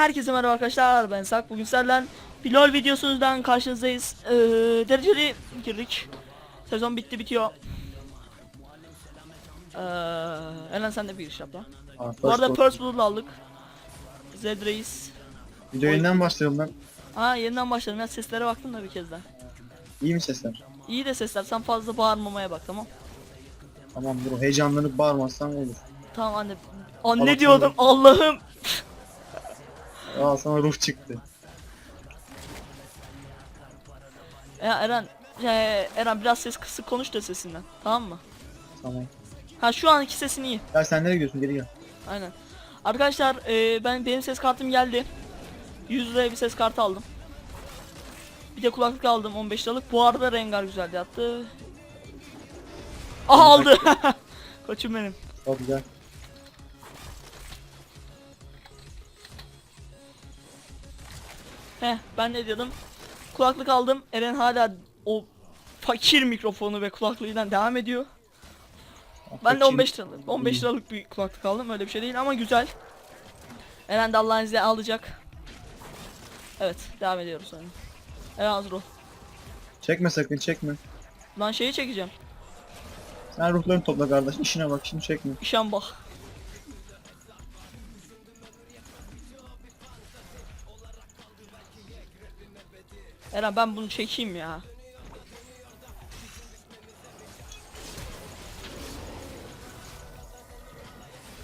Herkese merhaba arkadaşlar ben Sak. Bugün sizlerle bir LoL videosunuzdan karşınızdayız. Ee, Dereceli girdik. Sezon bitti bitiyor. Ee, Eren sen de bir giriş yap lan. Aa, Bu arada first aldık. Zed Reis. Video yeniden başlayalım lan. Aa yeniden başladım ya seslere baktım da bir kez daha. İyi mi sesler? İyi de sesler. Sen fazla bağırmamaya bak tamam? Tamam bro heyecanlanıp bağırmazsan olur. Tamam anne. Anne Tamam, diyordum Allah'ım Aa sana ruh çıktı. Ya Eren ya, Eren biraz ses kısık konuş da sesinden tamam mı? Tamam. Ha şu anki sesin iyi Ya sen nereye gidiyorsun geri gel. Aynen. Arkadaşlar e, ben benim ses kartım geldi. 100 liraya bir ses kartı aldım. Bir de kulaklık aldım 15 liralık. Bu arada Rengar güzel yattı. Aha aldı. Koçum benim. Çok güzel. Heh ben ne diyordum? Kulaklık aldım. Eren hala o fakir mikrofonu ve kulaklığıyla devam ediyor. Ben de 15 liralık 15 liralık bir kulaklık aldım. Öyle bir şey değil ama güzel. Eren de Allah'ın izniyle alacak. Evet, devam ediyoruz sonra. Eren hazır ol. Çekme sakın çekme. Lan şeyi çekeceğim. Sen ruhlarını topla kardeş. İşine bak şimdi çekme. İşen bak. Eren ben bunu çekeyim ya.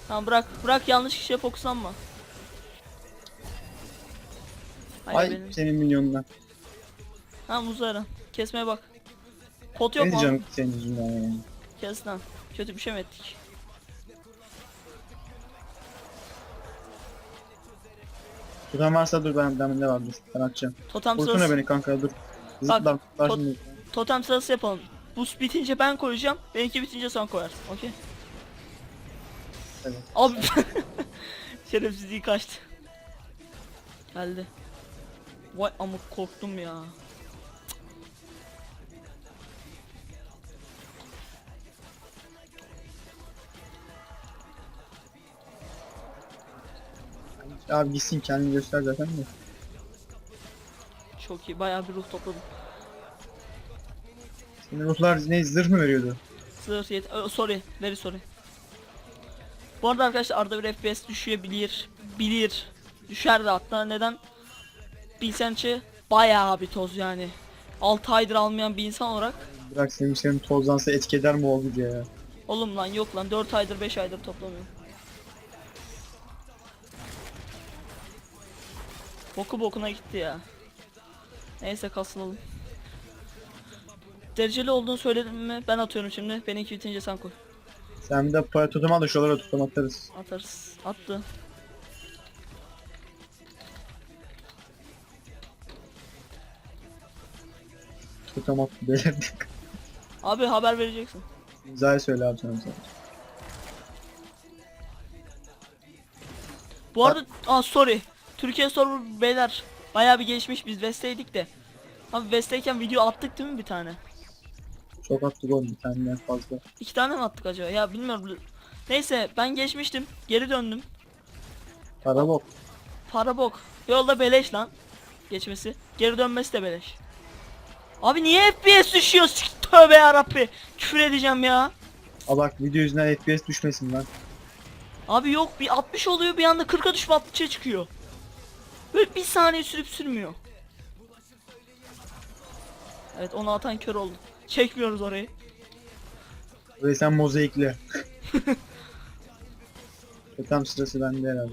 Tamam bırak bırak yanlış kişiye fokuslanma. Hayır Ay benim. senin milyonuna. Ha Eren. Kesmeye bak. Pot Ne yok mu? diyeceğim senin yüzünden yani. Kes lan. Kötü bir şey mi ettik? Tutan varsa dur ben ben de var dur. Ben açacağım. Totem Vursana sırası. beni kanka dur. Bak, Zıplar zıplar pot- şimdi. Totem sırası yapalım. Bu bitince ben koyacağım. Benimki bitince sen koyarsın. Okey. Evet. Abi şerefsizliği kaçtı. Geldi. Vay amık korktum ya. Abi gitsin kendini göster zaten de. Çok iyi. Bayağı bir ruh topladım. Senin ruhlar ne zırh mı veriyordu? Zırh yet. Ö, sorry. Very sorry. Bu arada arkadaşlar arada bir FPS düşebilir. Bilir. Düşer de hatta neden? Bilsençe bayağı bir toz yani. 6 aydır almayan bir insan olarak. Bırak senin senin tozlansa etki eder mi oldu diye ya. Oğlum lan yok lan 4 aydır 5 aydır toplamıyorum. Boku bokuna gitti ya. Neyse kasılalım. Dereceli olduğunu söyledim mi? Ben atıyorum şimdi. Benimki bitince sen koy. Sen de para tutum al da şuralara tutum atarız. Atarız. Attı. Tutum at belirdik. Abi haber vereceksin. İmzayı söyle abi sana sen. Bu arada aa sorry. Türkiye server beyler bayağı bir gelişmiş biz West'teydik de. Abi West'teyken video attık değil mi bir tane? Çok attık oğlum bir tane fazla. İki tane mi attık acaba? Ya bilmiyorum. Neyse ben geçmiştim. Geri döndüm. Para bok. Para bok. Yolda beleş lan. Geçmesi. Geri dönmesi de beleş. Abi niye FPS düşüyor? Tövbe yarabbi. Küfür edeceğim ya. Aa bak video yüzünden FPS düşmesin lan. Abi yok bir 60 oluyor bir anda 40'a düşüp 60'a çıkıyor. Böyle bir saniye sürüp sürmüyor. Evet onu atan kör oldu. Çekmiyoruz orayı. Ve sen mozaikle. e tam sırası bende herhalde.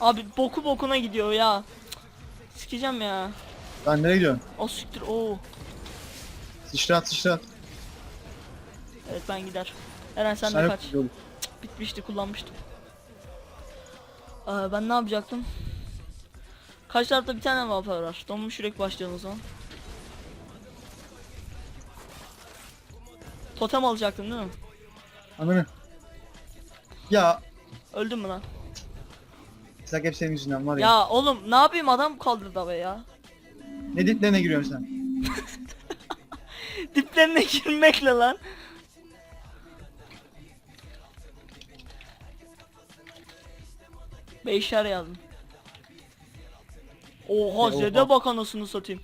Abi boku bokuna gidiyor ya. Cık, Sikeceğim ya. Lan nereye gidiyorsun? O siktir o. Sıçrat sıçrat. Evet ben gider. Eren sen de kaç. yolu. Bitmişti kullanmıştım. Aa, ben ne yapacaktım? Kaç tarafta bir tane vampir var. Donmuş yürek başlayalım o zaman. Totem alacaktım değil mi? Ananı. Ya. Öldün mü lan? Sak hep senin yüzünden var ya. Ya oğlum ne yapayım adam kaldırdı havaya ya. Ne diplerine giriyorsun sen? Diplerine girmekle lan. Beşer yazdım. Oha E, Zed'e oha. bak anasını satayım.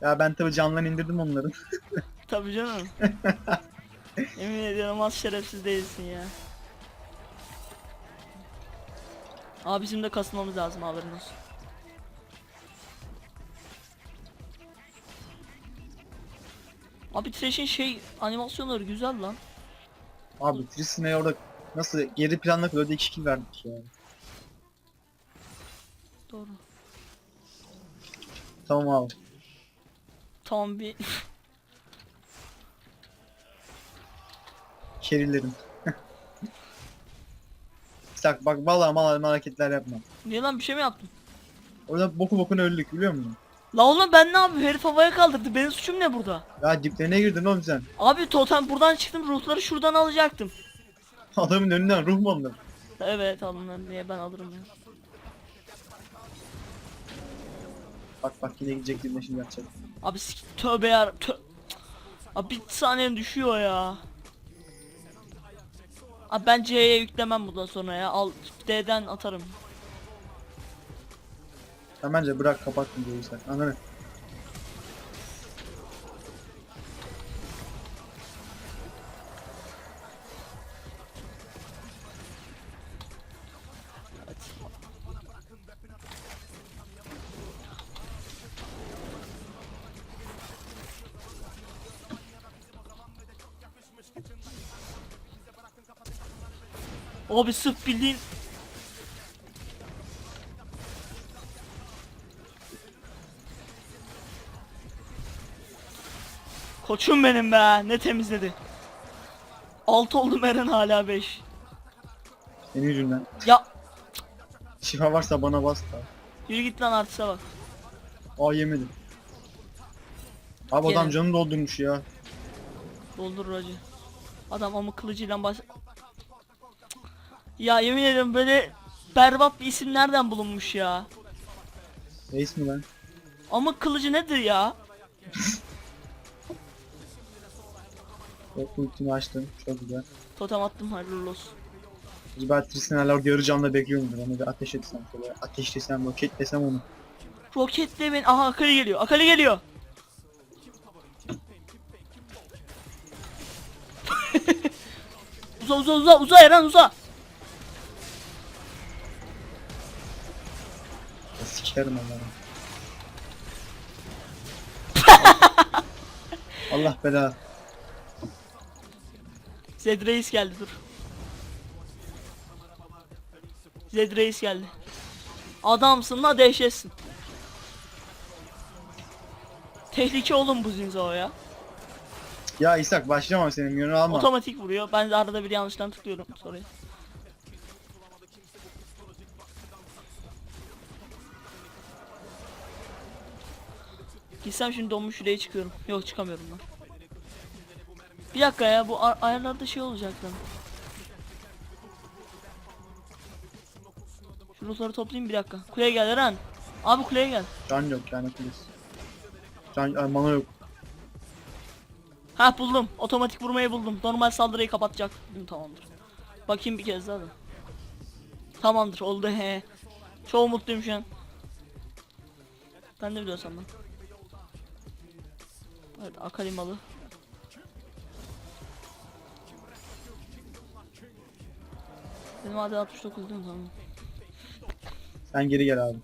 Ya ben tabi candan indirdim onların. Tabii canım. Yemin ediyorum az şerefsiz değilsin ya. Abi bizim de kasmamız lazım haberin olsun. Abi Trash'in şey animasyonları güzel lan. Abi Tristan'a orada nasıl geri planla böyle 2 kill verdik ya. Doğru. Tamam abi. Tamam bir Kerilerim. Sak bak vallahi mal hareketler yapma. niye lan bir şey mi yaptım? Orada boku bokuna öldük biliyor musun? La oğlum ben ne yapayım herif havaya kaldırdı benim suçum ne burada? Ya diplerine girdin oğlum sen. Abi totem buradan çıktım ruhları şuradan alacaktım. Adamın önünden ruh mu alındın? Evet alın diye ben alırım ya. Bak bak yine gidecek dibine şimdi yapacak. Abi sik- tövbe ya tö Abi bir saniye düşüyor ya. Abi ben C'ye yüklemem bundan sonra ya. Al D'den atarım. Sen bence bırak kapat videoyu sen. Anladın mı? Abi sırf bildiğin Koçum benim be ne temizledi. 6 oldum Eren hala 5. Senin yüzünden. Ya Şifa varsa bana bas da. yürü git lan artiste bak. Aa yemedim. Abi adam Gene. canını doldurmuş ya. Doldurur acı. Adam ama kılıcıyla baş... Ya yemin ederim böyle berbat bir isim nereden bulunmuş ya? Reis mi lan? Ama kılıcı nedir ya? Yok ultimi açtım. Çok güzel. Totem attım hayırlı olsun. Acaba Tristan hala orada yarı canla bekliyorumdur. Onu bir ateş etsem şöyle. Ateşlesem, roketlesem onu. Roketle beni... Aha Akali geliyor. Akali geliyor. uza uza uza uza Eren uza. Sikerim onları. Allah bela. Zed Reis geldi dur. Zed Reis geldi. Adamsın la dehşetsin. Tehlike oğlum bu Zinzao ya. Ya İshak başlamam senin yönü alma. Otomatik vuruyor. Ben de arada bir yanlıştan tıklıyorum. Sorry. Gitsem şimdi donmuş yüreğe çıkıyorum. Yok çıkamıyorum lan. Bir dakika ya bu ay- ayarlarda şey olacak lan. Şu ruhları toplayayım bir dakika. Kuleye gel Eren. Abi kuleye gel. Can yok yani polis. Can ay, mana yok. Ha buldum. Otomatik vurmayı buldum. Normal saldırıyı kapatacak. Tamamdır. Bakayım bir kez daha da. Tamamdır oldu he. Çok mutluyum şu an. Ben de biliyorsam ben. Evet Akali malı. Benim adı 69 değil mi tamam. Sen geri gel abi.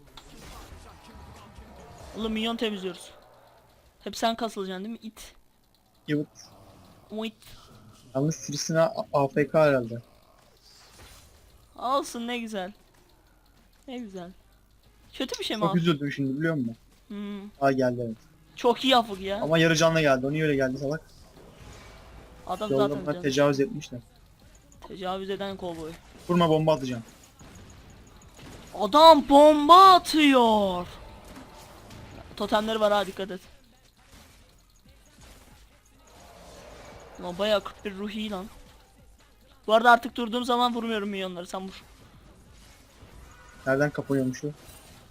Oğlum minyon temizliyoruz. Hep sen kasılacaksın değil mi? İt. Evet. O it. Yalnız A- AFK herhalde. Olsun ne güzel. Ne güzel. Kötü bir şey mi Çok üzüldüm şimdi biliyor musun? Hmm. Aa geldi evet. Çok iyi yapık ya. Ama yarı canla geldi. O niye öyle geldi salak? Adam zaten buna can- tecavüz etmişler. tecavüz eden kovboy. Vurma bomba atacağım. Adam bomba atıyor. Totemleri var ha dikkat et. Lan bayağı 41 ruhi lan. Bu arada artık durduğum zaman vurmuyorum milyonları sen vur. Nereden kapanıyormuş o?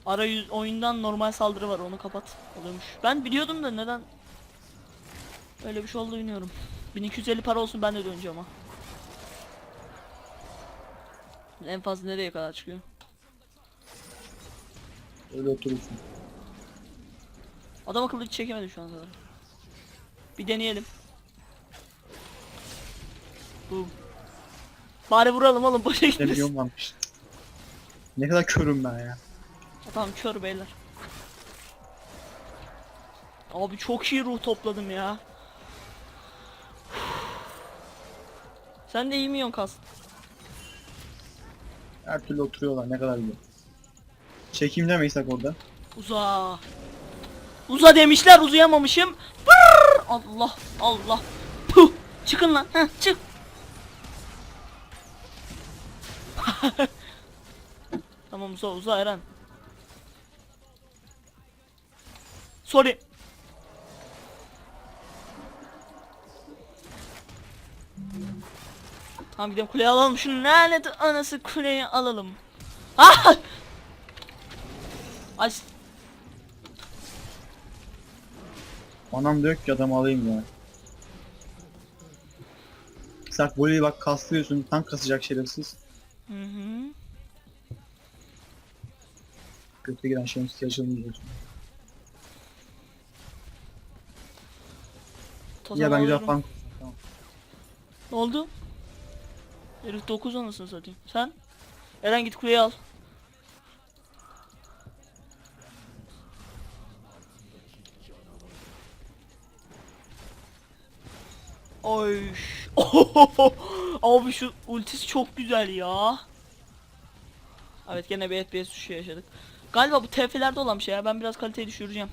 Ara yüz oyundan normal saldırı var onu kapat. Oluyormuş. Ben biliyordum da neden öyle bir şey oldu bilmiyorum. 1250 para olsun ben de döneceğim ama. En fazla nereye kadar çıkıyor? Öyle oturursun. Adam akıllı hiç çekemedi şu an zaten. Bir deneyelim. Bu. Bari vuralım oğlum boşa gitmesin. Ne kadar körüm ben ya. Tamam kör beyler. Abi çok iyi ruh topladım ya. Sen de iyi milyon kastın. Her türlü oturuyorlar ne kadar güzel. Çekeyim demeysek orada. Uza. Uza demişler uzayamamışım. Brrr! Allah Allah. Puh. Çıkın lan. Heh, çık. tamam uza uza Eren. Sorry. Tamam gidelim kuleye alalım şunu lanet anası kuleyi alalım. Ah! Ay Anam da yok ki adam alayım ya. Sak voleyi bak kaslıyorsun tank kasacak şerefsiz. Hı hı. Kötü giren şeyin yaşamını Totem Ya ben güzel alıyorum. fan Ne oldu? Herif 9 anasını satayım. Sen? Eren git kuleyi al. Oy. Abi şu ultisi çok güzel ya. Evet gene bir FPS düşüşü yaşadık. Galiba bu TF'lerde olan bir şey ya. Ben biraz kaliteyi düşüreceğim.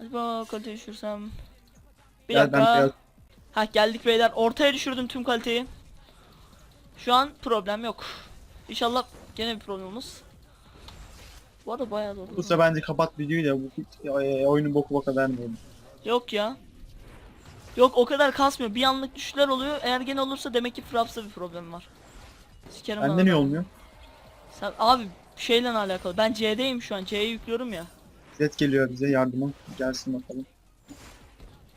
Acaba kaliteyi düşürsem... Bir Gel ben dakika. biraz- Ha geldik beyler. Ortaya düşürdüm tüm kaliteyi. Şu an problem yok. İnşallah gene bir problem olmaz. Bu arada bayağı da Bu sefer bence kapat videoyu da bu e, oyunun boku boka vermiyorum. Yok ya. Yok o kadar kasmıyor. Bir anlık düşüşler oluyor. Eğer gene olursa demek ki Fraps'ta bir problem var. Sikerim Bende lan niye olmuyor? Sen, abi şeyle alakalı. Ben C'deyim şu an. C'ye yüklüyorum ya. Zed geliyor bize yardıma. Gelsin bakalım.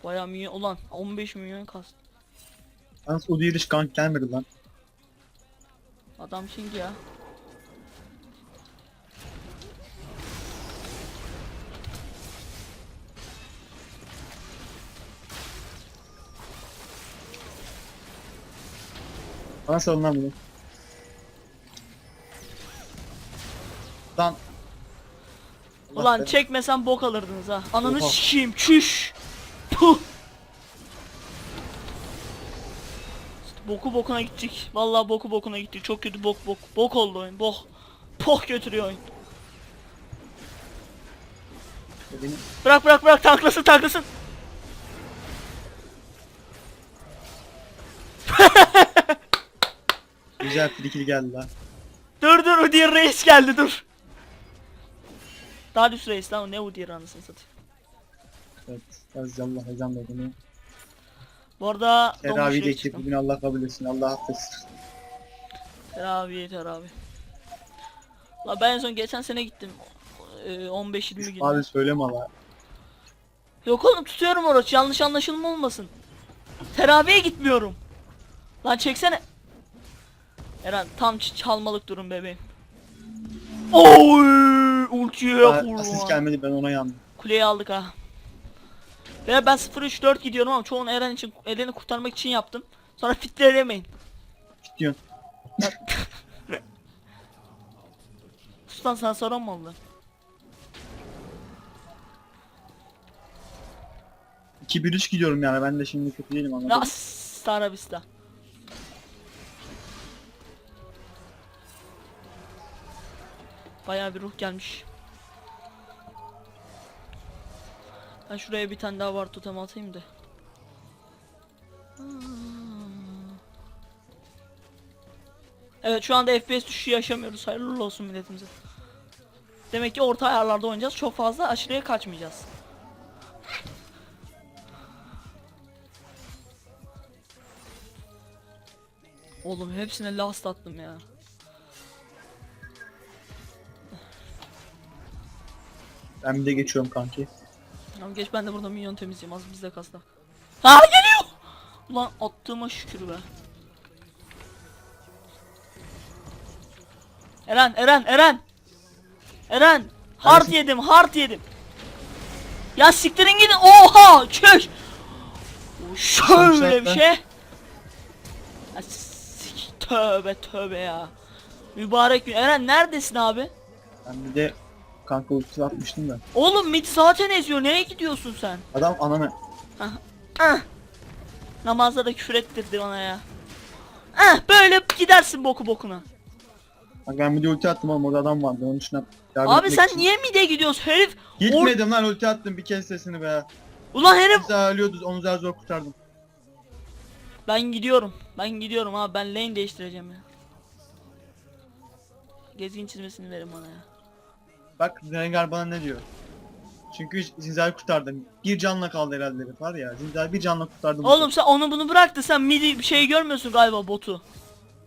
Bayağı milyon. Ulan 15 milyon kast. Yalnız o iş gank gelmedi lan. Adam şimdi ya. Bana salın lan bunu. Lan. Ulan be. çekmesem bok alırdınız ha. Ananı Oha. sikeyim çüş. Puh. Boku bokuna gittik. Vallahi boku bokuna gittik. Çok kötü bok bok. Bok oldu oyun. Bok. Poh götürüyor oyun. Benim Bırak bırak bırak tanklasın tanklasın. güzel frikil geldi lan. Dur dur Udyr reis geldi dur. Daha düz reis lan o ne Udyr anasını satayım. Evet. Az Allah ezan da bunu. Bu arada Teravih geçtik çıktım. bugün Allah kabul etsin. Allah affetsin. Teravih teravih. La ben en son geçen sene gittim. Ee, 15-20 gün. Abi söyleme la. Yok oğlum tutuyorum oruç yanlış anlaşılma olmasın. Teraviye gitmiyorum. Lan çeksene. Eren tam çalmalık durum bebeğim. Oy! Ultiye. Asist gelmedi ben ona yandım. Kuleyi aldık ha. Ve ben 0-3-4 gidiyorum ama çoğunu Eren için Eren'i kurtarmak için yaptım. Sonra fitleyemeyin. Gidiyorsun. Sultan sana soran mı oldu? 2-1-3 gidiyorum yani ben de şimdi kötü değilim anladın. mı? Hasta Arabistan. Bayağı bir ruh gelmiş. Ben şuraya bir tane daha var totem atayım da. Evet şu anda FPS düşüşü yaşamıyoruz. Hayırlı olsun milletimize. Demek ki orta ayarlarda oynayacağız. Çok fazla aşırıya kaçmayacağız. Oğlum hepsine last attım ya. Ben bir de geçiyorum kanki. Tamam geç ben de burada minyon temizleyeyim az bizde kasta. Ha geliyor. Ulan attığıma şükür be. Eren Eren Eren. Eren hard Neredesin? yedim hard yedim. Ya siktirin gidin. Oha çüş. Şöyle bir şey. Ya, sik- tövbe tövbe ya. Mübarek gün. Eren neredesin abi? Ben bir de kanka ulti atmıştım da. Oğlum mid zaten eziyor. Nereye gidiyorsun sen? Adam ananı. Ah. Namazda da küfür ettirdi bana ya. Ah böyle gidersin boku bokuna. Bak ben bir de ulti attım oğlum orada adam vardı onun için Abi sen için. niye mide gidiyorsun herif? Gitmedim lan ulti attım bir kez sesini be. Ulan herif. Biz daha ölüyordu onu zar zor kurtardım. Ben gidiyorum. Ben gidiyorum abi. Ben lane değiştireceğim ya. Gezgin çizmesini verin bana ya. Bak Rengar bana ne diyor. Çünkü Zinza'yı kurtardım. Bir canla kaldı herhalde herif var ya. Zinza'yı bir canla kurtardım. Oğlum sen onu bunu bırak da sen midi bir şey görmüyorsun galiba botu.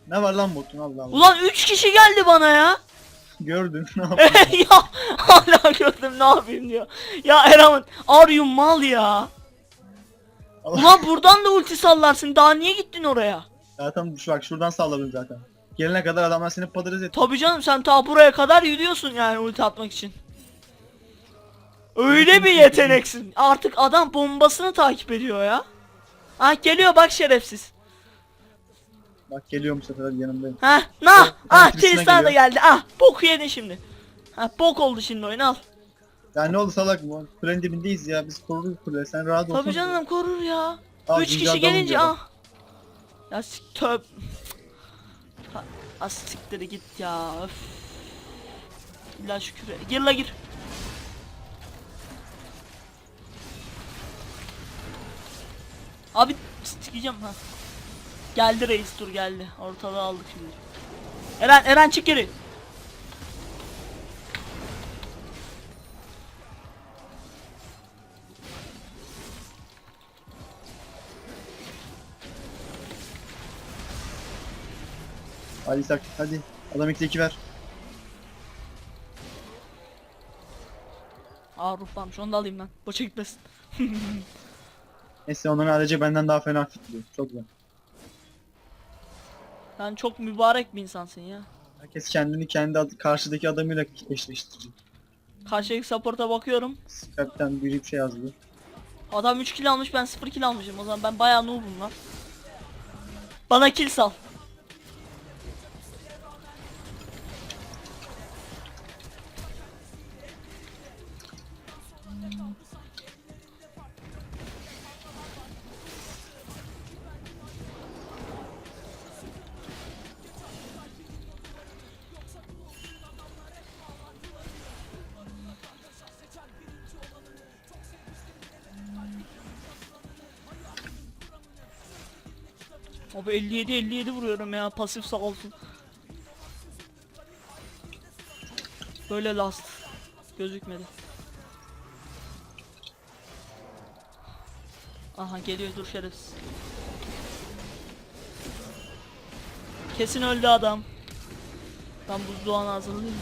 Ne var lan botun Allah Allah. Ulan 3 kişi geldi bana ya. Gördün ne yaptın? ya hala gördüm ne yapayım diyor. Ya Eren are you mal ya. Allah. Ulan buradan da ulti sallarsın. Daha niye gittin oraya? Zaten şu bak şuradan salladım zaten. Gelene kadar adamlar seni patates etti. Tabii canım sen ta buraya kadar yürüyorsun yani ulti atmak için. Öyle bir yeteneksin. Artık adam bombasını takip ediyor ya. Ah geliyor bak şerefsiz. Bak geliyorum bu sefer yanımdayım. Ha nah Oh, ah Tristan da geliyor. geldi. Ah boku yedin şimdi. Ha bok oldu şimdi oyun al. Ya ne oldu salak bu? Kulenin dibindeyiz ya biz koruruz kule sen rahat ol. Tabii canım korur ya. Al, 3 Zinza'dan kişi gelince ah. Ya sik siktir git ya. Öf. İlla şükür. Gir la gir. Abi sikeceğim ha. Geldi reis dur geldi. Ortalığı aldık şimdi. Eren Eren çık geri. Hadi İshak hadi. Adam 2'de 2 ver. Aa ruh varmış onu da alayım lan. Boşa gitmesin. Neyse onların ADC benden daha fena fitliyor. Çok güzel. Sen çok mübarek bir insansın ya. Herkes kendini kendi adı, karşıdaki adamıyla eşleştirecek. Karşıdaki support'a bakıyorum. Skype'den biri bir şey yazdı. Adam 3 kill almış ben 0 kill almışım. O zaman ben bayağı noob'um lan. Bana kill sal. 57 57 vuruyorum ya pasif sağ olsun. Böyle last gözükmedi. Aha geliyor dur şerefsiz. Kesin öldü adam. Ben buzluğuna hazırlayayım.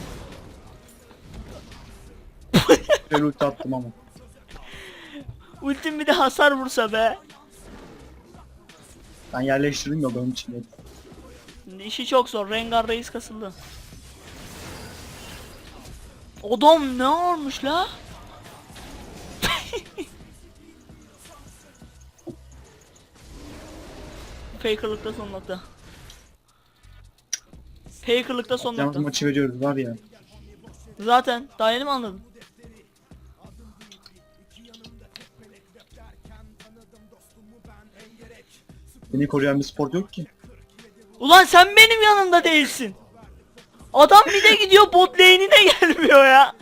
Böyle ulti attım ama. Ultim bir de hasar vursa be. Ben yerleştirdim ya onun için. dedim. İşi çok zor. Rengar reis kasıldı. Adam ne olmuş la? Faker'lıkta son nokta. Faker'lıkta son Yalnız nokta. maçı veriyoruz var ya. Zaten daha yeni mi anladın? Beni koruyan bir spor yok ki. Ulan sen benim yanımda değilsin. Adam bir de gidiyor bot lane'ine gelmiyor ya.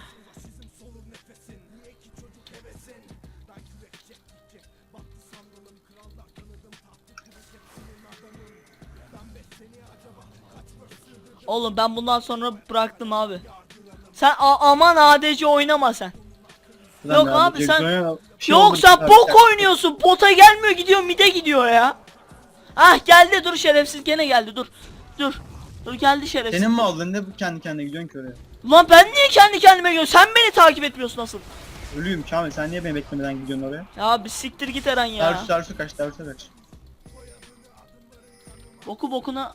Oğlum ben bundan sonra bıraktım abi. Sen aman ADC oynama sen. Ulan Yok abi, sen- şey Yok sen bok oynuyorsun. Bota gelmiyor gidiyor mide gidiyor ya. Ah geldi dur şerefsiz gene geldi dur. Dur. Dur geldi şerefsiz. Senin mi aldın ne bu kendi kendine gidiyorsun ki oraya? Lan ben niye kendi kendime gidiyorum? Sen beni takip etmiyorsun nasıl? Ölüyüm Kamil sen niye beni beklemeden gidiyorsun oraya? Ya bir siktir git Eren ya. Dersu dersu kaç dersu kaç. Boku bokuna.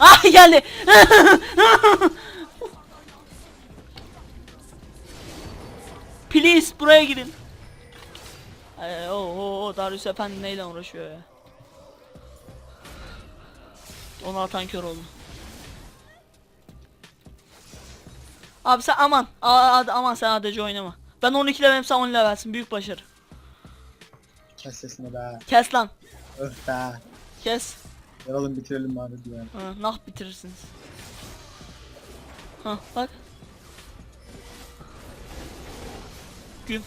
Ah geldi. Please buraya gidin. Darius Efendi neyle uğraşıyor ya? Onu atan kör oldu. Abi sen aman. Ad- aman sen ADC oynama. Ben 12 levelim sen 10 levelsin. Büyük başarı. Kes sesini be. Kes lan. Öf be. Kes. Yaralım bitirelim bari ya. Ha, nah bitirirsiniz. Ha bak. Güm.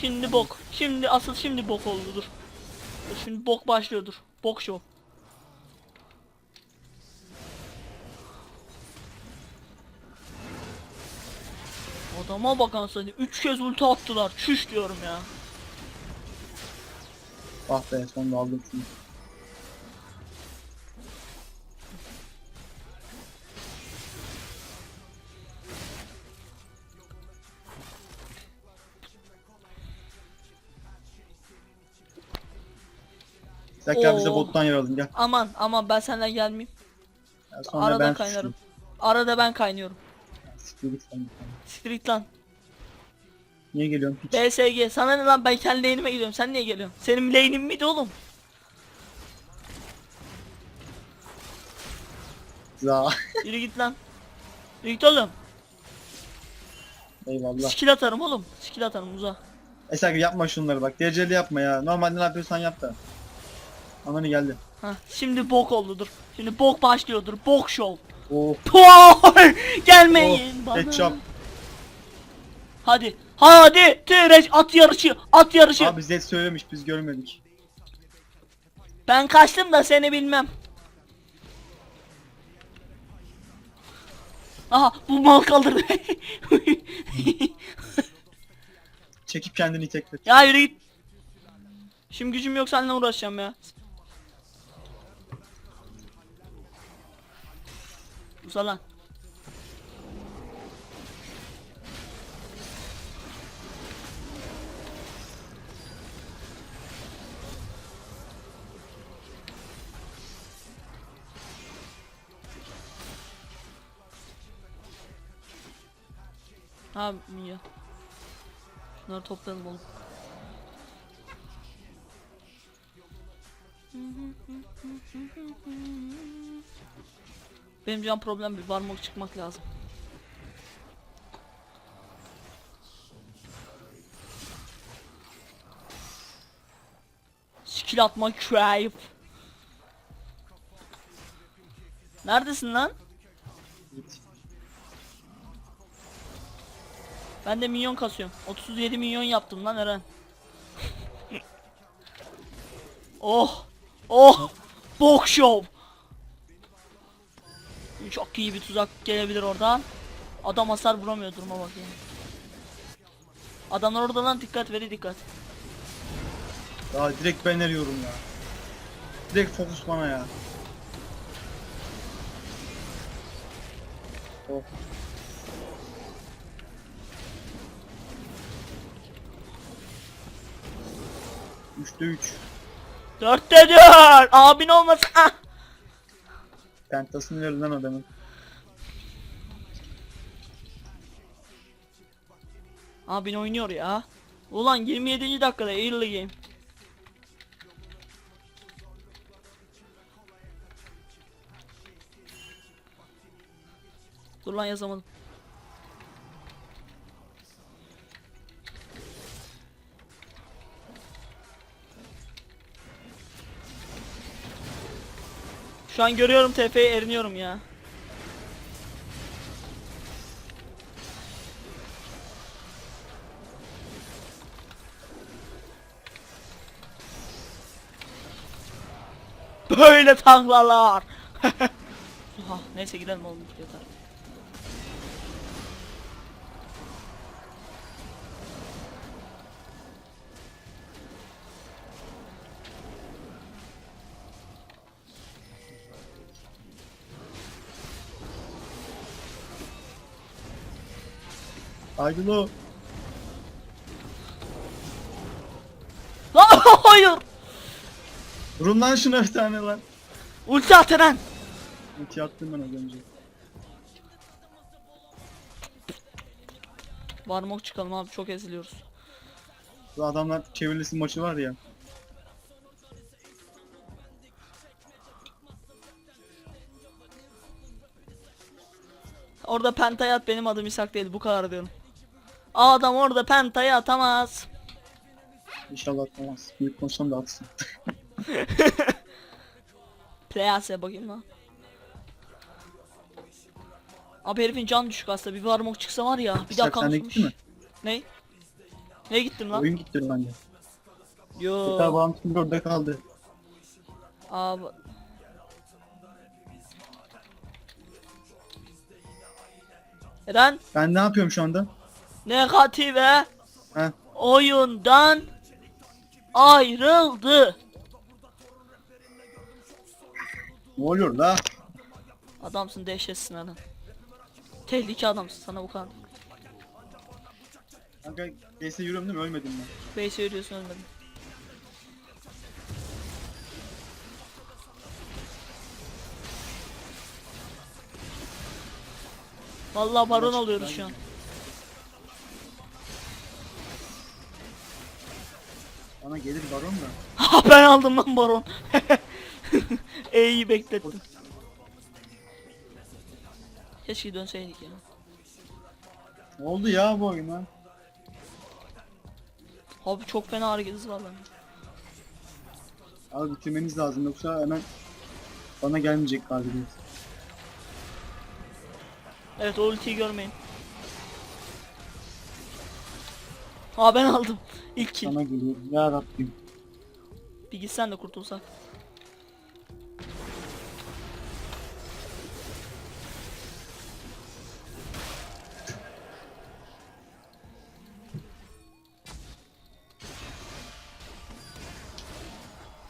Şimdi bok. Şimdi asıl şimdi bok oldu şimdi bok başlıyor dur. Bok show. Adama bak anasını. 3 kez ulti attılar. Çüş diyorum ya. Ah be sonunda aldım şunu. Sen gel bize bottan yaralım gel. Aman aman ben senden gelmeyeyim. Ya sonra Arada ben kaynarım. suçluyum. Arada ben kaynıyorum. Siktir git sen. Siktir git lan. Niye geliyorsun hiç? BSG sana ne lan ben kendi lane'ime gidiyorum sen niye geliyorsun? Senin lane'in miydi oğlum? Za. Yürü git lan. Yürü git oğlum. Eyvallah. Skill atarım oğlum. Skill atarım uza. Eser yapma şunları bak. Dereceli yapma ya. Normalde ne yapıyorsan yap da. Ananı geldi. Hah şimdi bok oldu dur. Şimdi bok başlıyordur. Bok show. Oh. Puay! Gelmeyin bana. Headshot. Hadi. Hadi. Tireç at yarışı. At yarışı. Abi Zed söylemiş biz görmedik. Ben kaçtım da seni bilmem. Aha bu mal kaldırdı. Çekip kendini tekrar. ya yürü git. Şimdi gücüm yok seninle uğraşacağım ya. Uza lan. Abi ya. Şunları toplayalım oğlum. Benim can problem bir varmak çıkmak lazım. Skill atmak kayıp. Neredesin lan? Ben de minyon kasıyorum. 37 milyon yaptım lan Eren. oh! Oh! Bok show! Çok iyi bir tuzak gelebilir oradan. Adam hasar vuramıyor duruma bak yani. Adamlar orada lan dikkat veri dikkat. Ya direkt ben eriyorum ya. Direkt fokus bana ya. Oh. Üçte üç. Dörtte dört! Abin olmasa ah! Pentasını verin lan adamın. Abin oynuyor ya. Ulan 27. dakikada early game. Dur lan yazamadım. Şu an görüyorum TP'ye eriniyorum ya. Böyle tanklalar. Oha, neyse gidelim oğlum yeter. Haydi lo. Lan hayır. Vurun lan şuna bir tane lan. Ulti at Eren. Ulti attım ben az önce. Varmok çıkalım abi çok eziliyoruz. Bu adamlar çevirlisi maçı var ya. Orada pentayı at benim adım İshak değil bu kadar diyorum. Adam orada pentayı atamaz. İnşallah atmaz. Büyük konuşsam da atsın. Playas'e bakayım lan. Abi herifin can düşük aslında bir varmok çıksa var ya bir daha konuşmuş. gitti mi? Ne? Ne gittim lan? Oyun gitti bence. Yo. Tekrar bağlantım orada kaldı. Abi. Eren Ben ne yapıyorum şu anda? Negatife He. oyundan ayrıldı. Ne oluyor la? Adamsın dehşetsin Eren. Tehlike adamsın sana bu kadar. Kanka neyse yürüyorum değil mi? Ölmedim ben. Bey söylüyorsun ölmedim. Vallahi baron oluyoruz şu an. Bana gelir baron da. Ha ben aldım lan baron. E'yi beklettim. Keşke dönseydik ya. Ne oldu ya bu oyuna? Abi çok fena hareket hızı var bende. Abi bitirmeniz lazım yoksa hemen bana gelmeyecek galibiyet. Evet o ultiyi görmeyin. Aa ben aldım. İlk kill. Sana geliyor. Ya Rabbim. Bir gitsen de kurtulsak.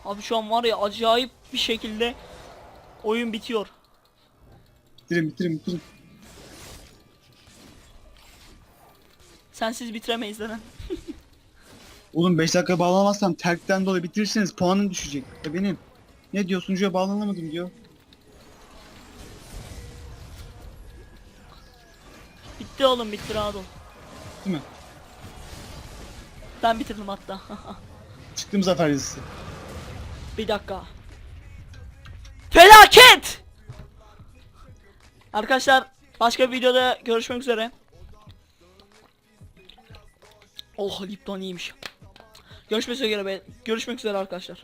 Abi şu an var ya acayip bir şekilde oyun bitiyor. Bitirin bitirin bitirin. Sensiz bitiremeyiz denen. Oğlum 5 dakika bağlamazsam terkten dolayı bitirirseniz puanın düşecek. E benim. Ne diyor sunucuya bağlanamadım diyor. Bitti oğlum bitti rahat ol. Değil mi? Ben bitirdim hatta. Çıktım zafer yazısı. Bir dakika. Felaket! Arkadaşlar başka bir videoda görüşmek üzere. Oh Lipton iyiymiş. Görüşmek üzere. Görüşmek üzere arkadaşlar.